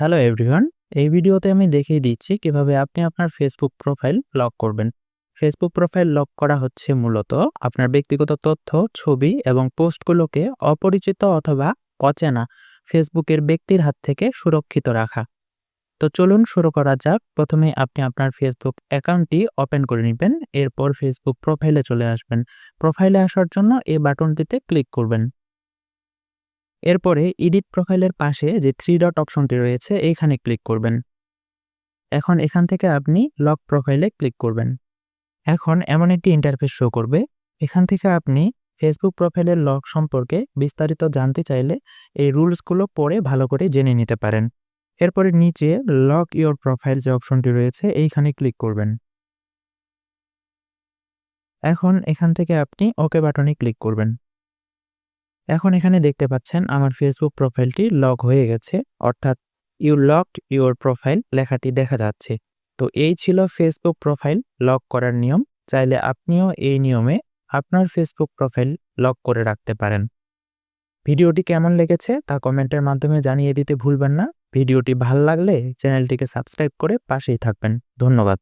Hello everyone এই ভিডিওতে আমি দেখিয়ে দিচ্ছি কীভাবে আপনি আপনার ফেসবুক প্রোফাইল লক করবেন। ফেসবুক প্রোফাইল লক করা হচ্ছে মূলত আপনার ব্যক্তিগত তথ্য, ছবি এবং পোস্টগুলোকে অপরিচিত অথবা অচেনা ফেসবুকের ব্যক্তির হাত থেকে সুরক্ষিত রাখা। তো চলুন শুরু করা যাক। প্রথমে আপনি আপনার ফেসবুক অ্যাকাউন্টটি ওপেন করে নেবেন, এরপর ফেসবুক প্রোফাইলে চলে আসবেন। প্রোফাইলে আসার জন্য এই বাটনটিতে ক্লিক করবেন। এরপরে এডিট প্রোফাইলের পাশে যে থ্রি ডট অপশনটি রয়েছে, এইখানে ক্লিক করবেন। এখন এখান থেকে আপনি লক প্রোফাইলে ক্লিক করবেন। এখন এমন একটি ইন্টারফেস শো করবে। এখান থেকে আপনি ফেসবুক প্রোফাইলের লক সম্পর্কে বিস্তারিত জানতে চাইলে এই রুলসগুলো পড়ে ভালো করে জেনে নিতে পারেন। এরপরে নিচে লক ইওর প্রোফাইল যে অপশনটি রয়েছে, এইখানে ক্লিক করবেন। এখন এখান থেকে আপনি ওকে বাটনে ক্লিক করবেন। এখন এখানে দেখতে পাচ্ছেন আমার ফেসবুক প্রোফাইলটি লক হয়ে গেছে, অর্থাৎ ইউ লকড ইউর প্রোফাইল লেখাটি দেখা যাচ্ছে। তো এই ছিল ফেসবুক প্রোফাইল লক করার নিয়ম, চাইলে আপনিও এই নিয়মে আপনার ফেসবুক প্রোফাইল লক করে রাখতে পারেন। ভিডিওটি কেমন লেগেছে তা কমেন্টের মাধ্যমে জানিয়ে দিতে ভুলবেন না। ভিডিওটি ভালো লাগলে চ্যানেলটিকে সাবস্ক্রাইব করে পাশেই থাকবেন। ধন্যবাদ।